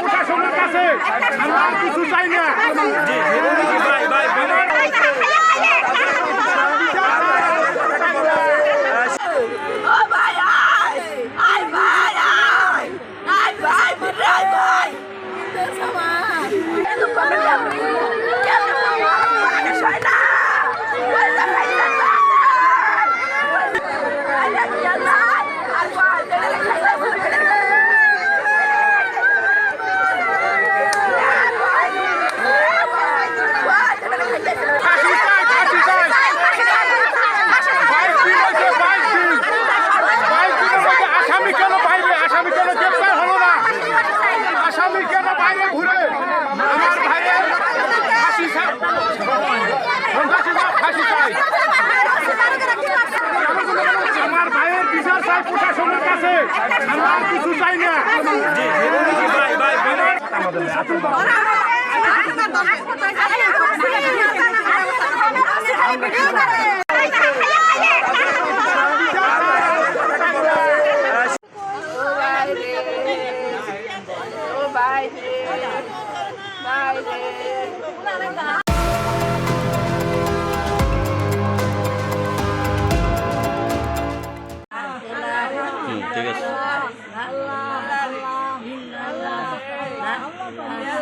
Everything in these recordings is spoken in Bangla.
প্রশাসনের আমরা আল্লাহ কিছু চাই না। আমার ভাইয়ের বিচার চাই প্রশাসনের কাছে। আমরা কিছু চাই না।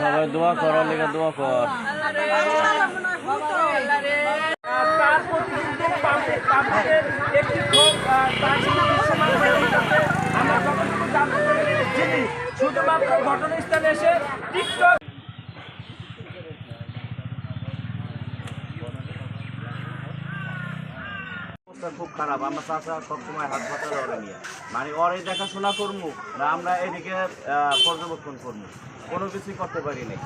সবাই দোয়া কর লেগে দোয়া কর। আমরা ঘটনাস্থলে এসে টিকটক অবস্থা খুব খারাপ। আমরা চাষা সবসময় হাত পাতালে ওরে নিয়ে। মানে ওরে দেখাশোনা করব না আমরা এদিকে পর্যবেক্ষণ করব কোনো কিছুই করতে পারি নাই।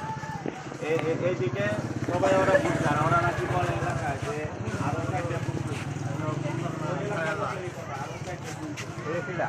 এইদিকে সবাই ওরা বুঝতার ওরা নাকি বলে এলাকায় যে আরও একটা